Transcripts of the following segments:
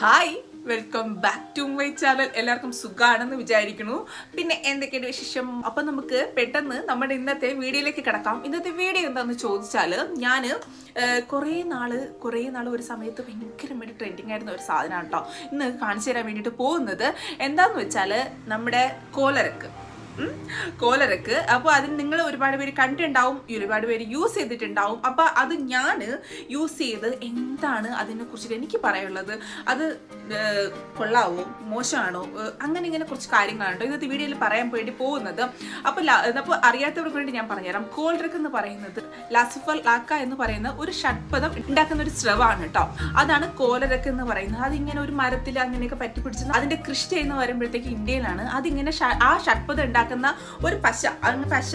Hi welcome back to my channel എല്ലാവർക്കും സുഖമാണെന്ന് വിചാരിക്കുന്നു. പിന്നെ എന്തൊക്കെയാണ് വിശേഷം? അപ്പൊ നമുക്ക് പെട്ടെന്ന് നമ്മുടെ ഇന്നത്തെ വീഡിയോയിലേക്ക് കിടക്കാം. ഇന്നത്തെ വീഡിയോ എന്താന്ന് ചോദിച്ചാൽ ഞാൻ കുറേ നാൾ കുറേ നാൾ ഒരു സമയത്ത് ഭയങ്കരമായിട്ട് ട്രെൻഡിങ് ആയിരുന്ന ഒരു സാധനമാണ് കേട്ടോ ഇന്ന് കാണിച്ചു തരാൻ വേണ്ടിയിട്ട് പോകുന്നത് എന്താന്ന് വെച്ചാൽ നമ്മുടെ കോലരക്ക്. കോലരക്ക്. അപ്പോൾ അതിന് നിങ്ങൾ ഒരുപാട് പേര് കണ്ടിട്ടുണ്ടാവും ഒരുപാട് പേര് യൂസ് ചെയ്തിട്ടുണ്ടാവും. അപ്പോൾ അത് ഞാൻ യൂസ് ചെയ്ത് എന്താണ് അതിനെ കുറിച്ചിട്ട് എനിക്ക് പറയാനുള്ളത്? അത് കൊള്ളാവോ? മോശമാണോ? അങ്ങനെ ഇങ്ങനെ കുറച്ച് കാര്യങ്ങളാണ് ഇന്നത്തെ വീഡിയോയിൽ പറയാൻ വേണ്ടി പോകുന്നത്. അപ്പോൾ അപ്പോൾ അറിയാത്തവർക്ക് വേണ്ടി ഞാൻ പറഞ്ഞുതരാം. കോൾഡ്രക്ക് എന്ന് പറയുന്നത് ലാസിഫർ ലാക്ക എന്ന് പറയുന്ന ഒരു ഷഡ്പദം ഉണ്ടാക്കുന്ന ഒരു സ്രവാണ് കേട്ടോ അതാണ് കോലരക്ക് എന്ന് പറയുന്നത്. അതിങ്ങനെ ഒരു മരത്തിൽ അങ്ങനെയൊക്കെ പറ്റി പിടിച്ച് അതിന്റെ കൃഷി ചെയ്യുന്ന വരുമ്പോഴത്തേക്ക് ഇന്ത്യയിലാണ്. അതിങ്ങനെ ആ ഷഡ്പദം ഉണ്ടാക്കുന്ന ഒരു പശ പശ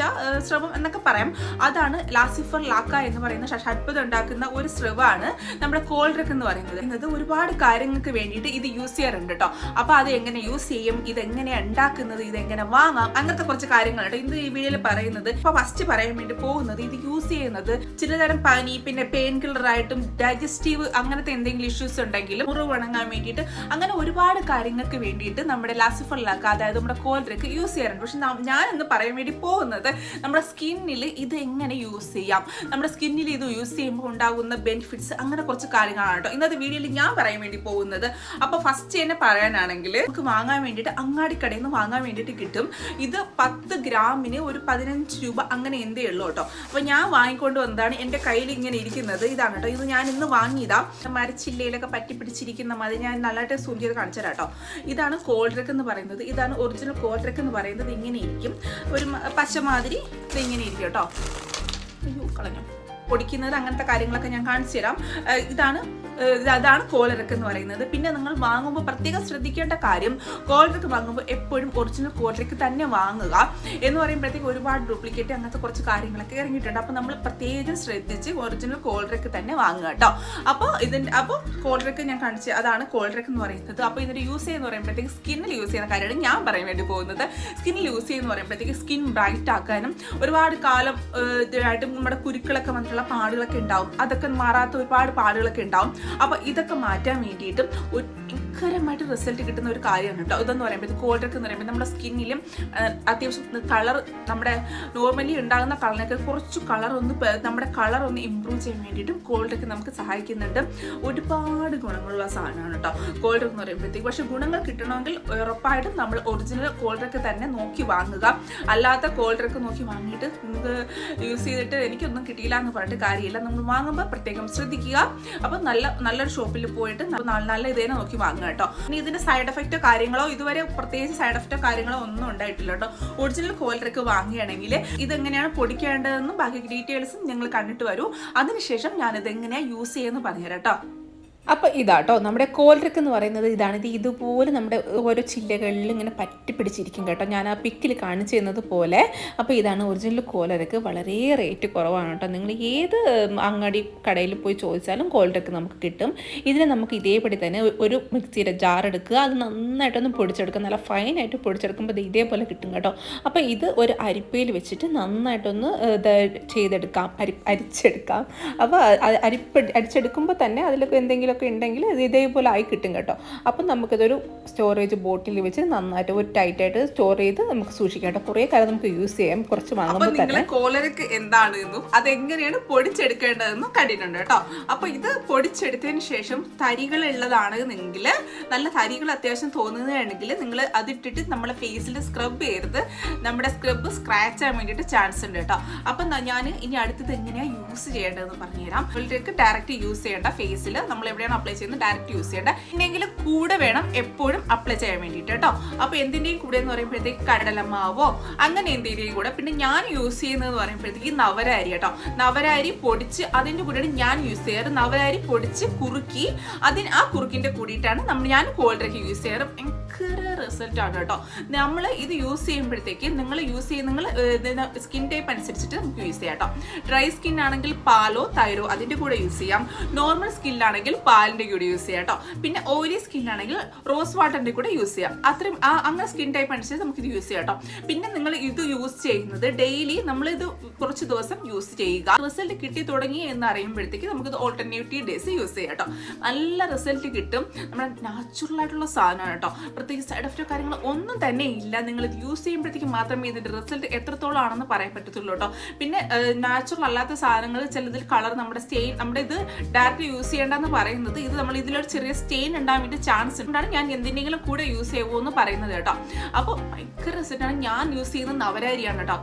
സ്രവം എന്നൊക്കെ പറയാം. അതാണ് ലാസിഫർ ലാക്ക എന്ന് പറയുന്ന ഷഡ്പത് ഉണ്ടാക്കുന്ന ഒരു സ്രവമാണ് നമ്മുടെ കോൾഡ്രക്ക് എന്ന് പറയുന്നത്. എന്നത് ഒരുപാട് കാര്യങ്ങൾക്ക് വേണ്ടിയിട്ട് ഇത് യൂസ് ചെയ്യാറുണ്ട് കേട്ടോ അപ്പോൾ അത് എങ്ങനെ യൂസ് ചെയ്യും ഇത് എങ്ങനെ ഉണ്ടാക്കുന്നത് ഇത് എങ്ങനെ വാങ്ങാം അങ്ങനത്തെ കുറച്ച് കാര്യങ്ങളുണ്ട് ഇന്ന് ഈ വീഡിയോയിൽ പറയുന്നത് ഇപ്പോൾ ഫസ്റ്റ് പറയാൻ വേണ്ടി പോകുന്നത് ഇത് യൂസ് ചെയ്യുന്നത് ചിലതരം പനി പിന്നെ പെയിൻ കില്ലർ ആയിട്ടും ഡൈജസ്റ്റീവ് അങ്ങനത്തെ എന്തെങ്കിലും ഇഷ്യൂസ് ഉണ്ടെങ്കിലും മുറിവ് ഉണങ്ങാൻ വേണ്ടിയിട്ട് അങ്ങനെ ഒരുപാട് കാര്യങ്ങൾക്ക് വേണ്ടിയിട്ട് നമ്മുടെ ലാസിഫർ ലാക്ക അതായത് നമ്മുടെ കോൾഡ്രക്ക് യൂസ് ചെയ്യാറുണ്ട്. പക്ഷെ ഞാൻ ഇന്ന് പറയാൻ വേണ്ടി പോകുന്നത് നമ്മുടെ സ്കിന്നിൽ ഇത് എങ്ങനെ യൂസ് ചെയ്യാം? നമ്മുടെ സ്കിന്നിൽ ഇത് യൂസ് ചെയ്യുമ്പോൾ ഉണ്ടാകുന്ന ബെനിഫിറ്റ്സ് അങ്ങനെ കുറച്ച് കാര്യങ്ങളാണ് കേട്ടോ. ഇന്നത്തെ വീഡിയോയിൽ ഞാൻ പറയാൻ വേണ്ടി പോകുന്നത്. അപ്പോൾ ഫസ്റ്റ് തന്നെ പറയാനാണെങ്കിൽ നമുക്ക് വാങ്ങാൻ വേണ്ടിയിട്ട് അങ്ങാടിക്കടയിൽ നിന്ന് വാങ്ങാൻ വേണ്ടിയിട്ട് കിട്ടും. ഇത് പത്ത് ഗ്രാമിന് ഒരു പതിനഞ്ച് രൂപ അങ്ങനെ എന്തേ ഉള്ളൂ കേട്ടോ. അപ്പോൾ ഞാൻ വാങ്ങിക്കൊണ്ട് വന്നതാണ്. എന്റെ കയ്യിൽ ഇങ്ങനെ ഇരിക്കുന്നത്. ഇതാണ് കേട്ടോ. ഇത് ഞാൻ ഇന്ന് വാങ്ങിയതാ. മരച്ചില്ലയിലൊക്കെ പറ്റി പിടിച്ചിരിക്കുന്ന മതി ഞാൻ നല്ലതായിട്ട് സൂം ചെയ്ത് കാണിച്ചു തരാം കേട്ടോ. ഇതാണ് കോൾഡ്രക്ക് എന്ന് പറയുന്നത്. ഇതാണ് ഒറിജിനൽ കോൾഡ്രക്ക് എന്ന് പറയുന്നത്. ഇങ്ങനെ ഇരിക്കും ഒരു പച്ചമാതിരി ഇങ്ങനെ ഇരിക്കും കേട്ടോ. അയ്യോ കളഞ്ഞു. പൊടിക്കുന്നത് അങ്ങനത്തെ കാര്യങ്ങളൊക്കെ ഞാൻ കാണിച്ചു തരാം. ഇതാണ് അതാണ് കോളിറക്ക് എന്ന് പറയുന്നത്. പിന്നെ നിങ്ങൾ വാങ്ങുമ്പോൾ പ്രത്യേകം ശ്രദ്ധിക്കേണ്ട കാര്യം കോളിറക്ക് വാങ്ങുമ്പോൾ എപ്പോഴും ഒറിജിനൽ കോളിറക്ക് തന്നെ വാങ്ങുക എന്ന് പറയുമ്പോഴത്തേക്ക് ഒരുപാട് ഡ്യൂപ്ലിക്കേറ്റ് അങ്ങനത്തെ കുറച്ച് കാര്യങ്ങളൊക്കെ ഇറങ്ങിയിട്ടുണ്ട്. അപ്പോൾ നമ്മൾ പ്രത്യേകം ശ്രദ്ധിച്ച് ഒറിജിനൽ കോളിറക്ക് തന്നെ വാങ്ങുക കേട്ടോ. അപ്പോൾ ഇതിന്റെ അപ്പോൾ കോളിറക്ക് ഞാൻ കാണിച്ച് അതാണ് കോളിറക്ക് എന്ന് പറയുന്നത്. അപ്പോൾ ഇതിന്റെ യൂസ് ചെയ്യുന്ന പറയുമ്പോഴത്തേക്ക് സ്കിന്നിൽ യൂസ് ചെയ്യുന്ന കാര്യമാണ് ഞാൻ പറയാൻ വേണ്ടി പോകുന്നത്. സ്കിന്നിൽ യൂസ് ചെയ്യുന്ന പറയുമ്പോഴത്തേക്ക് സ്കിൻ ബ്രൈറ്റ് ആക്കാനും ഒരുപാട് കാലം ഇതായിട്ട് നമ്മുടെ കുരുക്കളൊക്കെ വന്നിട്ടുള്ള പാടുകളൊക്കെ ഉണ്ടാവും. അതൊക്കെ മാറാത്ത ഒരുപാട് പാടുകളൊക്കെ ഉണ്ടാവും. അപ്പോൾ ഇതൊക്കെ മാറ്റാൻ വേണ്ടിയിട്ടും ഒരു ഭയങ്കരമായിട്ട് റിസൾട്ട് കിട്ടുന്ന ഒരു കാര്യമാണ് കേട്ടോ. ഇതെന്ന് പറയുമ്പോൾ കോൾഡ്രക്ക് എന്ന് പറയുമ്പോൾ നമ്മുടെ സ്കിന്നിലും അത്യാവശ്യം കളർ നമ്മുടെ നോർമലി ഉണ്ടാകുന്ന കളറിനൊക്കെ കുറച്ച് കളർ ഒന്ന് നമ്മുടെ കളർ ഒന്ന് ഇമ്പ്രൂവ് ചെയ്യാൻ വേണ്ടിയിട്ടും കോൾഡ്രക്ക് നമുക്ക് സഹായിക്കുന്നുണ്ട്. ഒരുപാട് ഗുണങ്ങളുള്ള സാധനമാണ് കേട്ടോ. കോൾഡ്രക്ക് എന്ന് പറയുമ്പോഴത്തേക്ക് പക്ഷേ ഗുണങ്ങൾ കിട്ടണമെങ്കിൽ ഉറപ്പായിട്ടും നമ്മൾ ഒറിജിനൽ കോൾഡ്രക്ക് തന്നെ നോക്കി വാങ്ങുക. അല്ലാത്ത കോൾഡ്രക്ക് നോക്കി വാങ്ങിയിട്ട് നിങ്ങൾക്ക് യൂസ് ചെയ്തിട്ട് എനിക്കൊന്നും കിട്ടിയില്ല എന്ന് പറഞ്ഞിട്ട് കാര്യമില്ല. നമ്മൾ വാങ്ങുമ്പോൾ പ്രത്യേകം ശ്രദ്ധിക്കുക. അപ്പം നല്ല നല്ലൊരു ഷോപ്പിൽ പോയിട്ട് നല്ല നല്ല ഇതേനെ നോക്കി വാങ്ങുക കേട്ടോ. ഇനി ഇതിന്റെ സൈഡ് എഫക്റ്റോ കാര്യങ്ങളോ ഇതുവരെ പ്രത്യേകിച്ച് സൈഡ് എഫക്റ്റോ കാര്യങ്ങളോ ഒന്നും ഉണ്ടായിട്ടില്ല കേട്ടോ. ഒറിജിനൽ കോലറൊക്കെ വാങ്ങുകയാണെങ്കിൽ ഇതെങ്ങനെയാണ് പൊടിക്കേണ്ടതെന്നും ബാക്കി ഡീറ്റെയിൽസും ഞങ്ങൾ കണ്ടിട്ട് വരൂ. അതിനുശേഷം ഞാനിത് എങ്ങനെയാണ് യൂസ് ചെയ്യുന്നത് പറഞ്ഞുതരാം കേട്ടോ. അപ്പോൾ ഇതാട്ടോ നമ്മുടെ കോലരക്ക് എന്ന് പറയുന്നത് ഇതാണ് ഇത് ഇതുപോലെ നമ്മുടെ ഓരോ ചില്ലകളിൽ ഇങ്ങനെ പറ്റി പിടിച്ചിരിക്കും കേട്ടോ. ഞാൻ ആ പിക്കിൽ കാണിച്ചു തന്നത് പോലെ. അപ്പോൾ ഇതാണ് ഒറിജിനൽ കോലരക്ക് വളരെ റേറ്റ് കുറവാണ് കേട്ടോ നിങ്ങൾ ഏത് അങ്ങാടി കടയിൽ പോയി ചോദിച്ചാലും കോലരക്ക് നമുക്ക് കിട്ടും. ഇതിനെ നമുക്ക് ഇതേപടി തന്നെ ഒരു മിക്സിയുടെ ജാർ എടുക്കുക. അത് നന്നായിട്ടൊന്ന് പൊടിച്ചെടുക്കുക. നല്ല ഫൈനായിട്ട് പൊടിച്ചെടുക്കുമ്പോൾ ഇത് ഇതേപോലെ കിട്ടും കേട്ടോ. അപ്പോൾ ഇത് ഒരു അരിപ്പയിൽ വെച്ചിട്ട് നന്നായിട്ടൊന്ന് ചെയ്തെടുക്കാം. അരി അരിച്ചെടുക്കാം. അപ്പോൾ അരിപ്പ അരിച്ചെടുക്കുമ്പോൾ തന്നെ അതിലൊക്കെ എന്തെങ്കിലുമൊക്കെ ഉണ്ടെങ്കിൽ ഇത് ഇതേപോലെ ആയി കിട്ടും കേട്ടോ. അപ്പം നമുക്കിതൊരു സ്റ്റോറേജ് ബോട്ടിൽ വെച്ച് നന്നായിട്ട് ഒരു ടൈറ്റ് ആയിട്ട് സ്റ്റോർ ചെയ്ത് നമുക്ക് സൂക്ഷിക്കാം കേട്ടോ. കുറേ കാലം നമുക്ക് യൂസ് ചെയ്യാം. കുറച്ച് വാങ്ങുമ്പോൾ തന്നെ. കോലരക്ക് എന്താണെന്നും അതെങ്ങനെയാണ് പൊടിച്ചെടുക്കേണ്ടതെന്നും കണ്ടിട്ടുണ്ട് കേട്ടോ. അപ്പൊ ഇത് പൊടിച്ചെടുത്തതിന് ശേഷം തരികൾ ഉള്ളതാണെങ്കിൽ നല്ല തരികൾ അത്യാവശ്യം തോന്നുകയാണെങ്കിൽ നിങ്ങൾ അതിട്ടിട്ട് നമ്മളെ ഫേസിൽ സ്ക്രബ് ചെയ്യരുത് നമ്മുടെ സ്ക്രബ് സ്ക്രാച്ച് ആകാൻ വേണ്ടിയിട്ട് ചാൻസ് ഉണ്ട് കേട്ടോ. അപ്പൊ ഞാൻ ഇനി അടുത്തത് എങ്ങനെയാണ് യൂസ് ചെയ്യേണ്ടതെന്ന് പറഞ്ഞുതരാം. ഡയറക്റ്റ് യൂസ് ചെയ്യേണ്ട ഫേസിൽ നമ്മൾ എവിടെയാണ് അപ്ലൈ ചെയ്യുന്നത് ഡയറക്റ്റ് യൂസ് ചെയ്യേണ്ട ഇല്ലെങ്കിൽ കൂടെ വേണം എപ്പോഴും അപ്ലൈ ചെയ്യാൻ വേണ്ടിയിട്ട് കേട്ടോ അപ്പോൾ എന്തിന്റെയും കൂടെ എന്ന് പറയുമ്പോഴത്തേക്ക് കടലമാവോ അങ്ങനെ എന്തിന്റെയും കൂടെ. പിന്നെ ഞാൻ യൂസ് ചെയ്യുന്നത് പറയുമ്പോഴത്തേക്ക് നവരാരി കേട്ടോ നവരാരി പൊടിച്ച് അതിന്റെ കൂടെയാണ് ഞാൻ യൂസ് ചെയ്യാറ്. നവരാരി പൊടിച്ച് കുറുക്കി അതിന് ആ കുറുക്കിന്റെ കൂടിയിട്ടാണ് നമ്മൾ ഞാൻ കോൾഡ്രക്ക് യൂസ് ചെയ്യാറ്. ഭയങ്കര റിസൾട്ട് ആണ് കേട്ടോ. നമ്മൾ ഇത് യൂസ് ചെയ്യുമ്പോഴത്തേക്ക് നിങ്ങൾ യൂസ് ചെയ്യുന്ന നിങ്ങൾ സ്കിൻ ടൈപ്പ് അനുസരിച്ചിട്ട് നമുക്ക് യൂസ് ചെയ്യാം കേട്ടോ. ഡ്രൈ സ്കിൻ ആണെങ്കിൽ പാലോ തൈരോ അതിന്റെ കൂടെ യൂസ് ചെയ്യാം. നോർമൽ സ്കിന്നാണെങ്കിൽ പാലിന്റെ കൂടെ യൂസ് ചെയ്യാം കേട്ടോ. പിന്നെ ഓയിലി സ്കിൻ ആണെങ്കിൽ റോസ് വാട്ടറിന്റെ കൂടെ യൂസ് ചെയ്യാം. അത്രയും ആ അങ്ങനെ സ്കിൻ ടൈപ്പ് അനുസരിച്ച് നമുക്കിത് യൂസ് ചെയ്യാം കേട്ടോ. പിന്നെ നിങ്ങൾ ഇത് യൂസ് ചെയ്യുന്നത് ഡെയിലി നമ്മളിത് കുറച്ച് ദിവസം യൂസ് ചെയ്യുക. റിസൾട്ട് കിട്ടി തുടങ്ങി എന്ന് അറിയുമ്പോഴത്തേക്ക് നമുക്കിത് ഓൾട്ടർനേറ്റീവ് ഡേയ്സ് യൂസ് ചെയ്യാം കേട്ടോ. നല്ല റിസൾട്ട് കിട്ടും. നമ്മുടെ നാച്ചുറൽ ആയിട്ടുള്ള സാധനമാണ് കേട്ടോ. പ്രത്യേകിച്ച് സൈഡ് എഫക്റ്റോ കാര്യങ്ങൾ ഒന്നും തന്നെ ഇല്ല. നിങ്ങൾ ഇത് യൂസ് ചെയ്യുമ്പോഴത്തേക്ക് മാത്രമേ ഇതിന്റെ റിസൾട്ട് എത്രത്തോളം ആണെന്ന് പറയാൻ പറ്റത്തുള്ളൂ കേട്ടോ പിന്നെ നാച്ചുറൽ അല്ലാത്ത സാധനങ്ങൾ ചിലതിൽ കളർ നമ്മുടെ സ്റ്റെയിൻ നമ്മുടെ ഇത് ഡയറക്റ്റ് യൂസ് ചെയ്യേണ്ടെന്ന് പറയുന്നത് ഇത് നമ്മൾ ഇതിലൊരു ചെറിയ സ്റ്റെയിൻ ഉണ്ടാകാൻ വേണ്ടി ചാൻസ് ഉണ്ടാണ് ഞാൻ എന്തിനെങ്കിലും കൂടെ യൂസ് ചെയ്യുമോ എന്ന് പറയുന്നത് കേട്ടോ. അപ്പോൾ ഭയങ്കര റിസൾട്ടാണ് ഞാൻ യൂസ് ചെയ്യുന്നത് നവരാരിയാണ് കേട്ടോ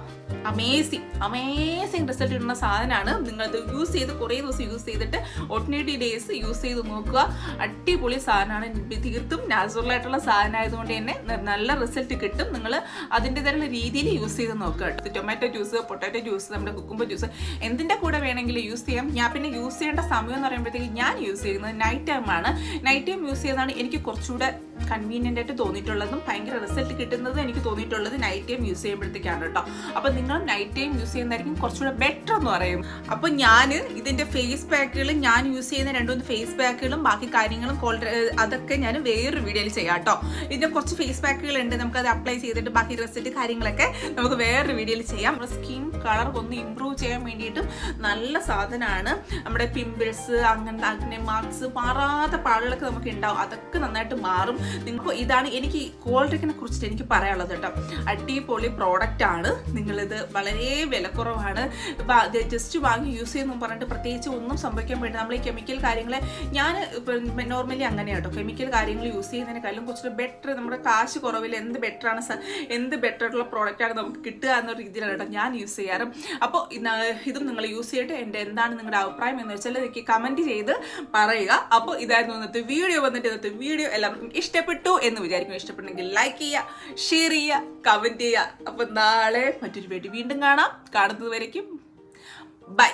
അമേസിങ് അമേസിങ് റിസൾട്ട് ഇടുന്ന സാധനമാണ്. നിങ്ങളത് യൂസ് ചെയ്ത് കുറേ ദിവസം യൂസ് ചെയ്തിട്ട് ഒട്ടനേറ്റി ഡേയ്സ് യൂസ് ചെയ്ത് നോക്കുക. അടിപൊളി സാധനമാണ്. തീർത്തും നാച്ചുറൽ ആയിട്ടുള്ള ആയതുകൊണ്ട് തന്നെ നല്ല റിസൾട്ട് കിട്ടും. നിങ്ങൾ അതിന്റെ അതിന്റെതായുള്ള രീതിയിൽ യൂസ് ചെയ്ത് നോക്കുക ടൊമാറ്റോ ജ്യൂസ് പൊട്ടാറ്റോ ജ്യൂസ് നമ്മുടെ കുക്കുമ്പ ജ്യൂസ് എന്തിന്റെ കൂടെ വേണമെങ്കിലും യൂസ് ചെയ്യാം. ഞാൻ പിന്നെ യൂസ് ചെയ്യേണ്ട സമയം എന്ന് പറയുമ്പോഴത്തേക്ക് ഞാൻ യൂസ് ചെയ്യുന്നത് നൈറ്റ് ടൈമാണ് നൈറ്റ് ടൈം യൂസ് ചെയ്യുന്നതാണ് എനിക്ക് കുറച്ചുകൂടെ കൺവീനിയന്റ് ആയിട്ട് തോന്നിയിട്ടുള്ളതും ഭയങ്കര റിസൾട്ട് കിട്ടുന്നതും എനിക്ക് തോന്നിയിട്ടുള്ളത് നൈറ്റ് ടൈം യൂസ് ചെയ്യുമ്പോഴത്തേക്കാണ് കേട്ടോ. അപ്പോൾ നിങ്ങൾ നൈറ്റ് ടൈം യൂസ് ചെയ്യുന്നതായിരിക്കും കുറച്ചുകൂടെ ബെറ്റർ എന്ന് പറയും. അപ്പോൾ ഞാൻ ഇതിന്റെ ഫേസ് പാക്കുകൾ ഞാൻ യൂസ് ചെയ്യുന്ന രണ്ടു മൂന്ന് ഫേസ് പാക്കുകളും ബാക്കി കാര്യങ്ങളും അതൊക്കെ ഞാൻ വേറൊരു വീഡിയോയിൽ ചെയ്യാം കേട്ടോ. ഇതിന്റെ കുറച്ച് ഫേസ് പാക്കുകൾ പാക്കുകളുണ്ട് അത് അപ്ലൈ ചെയ്തിട്ട് ബാക്കി റിസൾട്ട് കാര്യങ്ങളൊക്കെ നമുക്ക് വേറൊരു വീഡിയോയിൽ ചെയ്യാം. നമ്മുടെ സ്കിൻ കളർ ഒന്ന് ഇമ്പ്രൂവ് ചെയ്യാൻ വേണ്ടിയിട്ടും നല്ല സാധനമാണ് നമ്മുടെ പിമ്പിൾസ് അങ്ങനത്തെ അഗ്നി മാർക്സ് മാറാത്ത പാടുകളൊക്കെ നമുക്ക് ഉണ്ടാവും. അതൊക്കെ നന്നായിട്ട് മാറും. നിങ്ങൾക്ക് ഇതാണ് എനിക്ക് കോൾഡ്രിക്കിനെ കുറിച്ചിട്ട് എനിക്ക് പറയാനുള്ളത് കേട്ടോ. അടിപൊളി പ്രോഡക്റ്റ് ആണ്. നിങ്ങളിത് വളരെ വിലക്കുറവാണ്. ജസ്റ്റ് വാങ്ങി യൂസ് ചെയ്യുന്നു പറഞ്ഞിട്ട് പ്രത്യേകിച്ച് ഒന്നും സംഭവിക്കാൻ വേണ്ടി. നമ്മൾ ഈ കെമിക്കൽ കാര്യങ്ങളെ ഞാൻ നോർമലി അങ്ങനെ കേട്ടോ. കെമിക്കൽ കാര്യങ്ങൾ യൂസ് ചെയ്യുന്നതിനെക്കാളും കുറച്ചുകൂടി ബെറ്റർ നമ്മുടെ കാശ് കുറവിൽ എന്ത് ബെറ്റർ ആണ് എന്ത് ബെറ്റർ ആയിട്ടുള്ള പ്രോഡക്റ്റാണ് നമുക്ക് കിട്ടുക എന്ന രീതിയിലാണ് കേട്ടോ ഞാൻ യൂസ് ചെയ്യാറ്. അപ്പോൾ ഇതും നിങ്ങൾ യൂസ് ചെയ്തിട്ട് എന്റെ എന്താണ് നിങ്ങളുടെ അഭിപ്രായം എന്ന് വെച്ചാൽ എനിക്ക് കമന്റ് ചെയ്ത് പറയുക. അപ്പോൾ ഇതായിരുന്നു ഇന്നത്തെ വീഡിയോ വന്നിട്ട് ഇന്നത്തെ വീഡിയോ എല്ലാവർക്കും ഇഷ്ടപ്പെട്ടു എന്ന് വിചാരിക്കും ഇഷ്ടപ്പെട്ടെങ്കിൽ ലൈക്ക് ചെയ്യുക ഷെയർ ചെയ്യുക കമന്റ് ചെയ്യുക. അപ്പം നാളെ മറ്റൊരു വീഡിയോ വീണ്ടും കാണാം. കാണുന്നത് വരയ്ക്കും ബൈ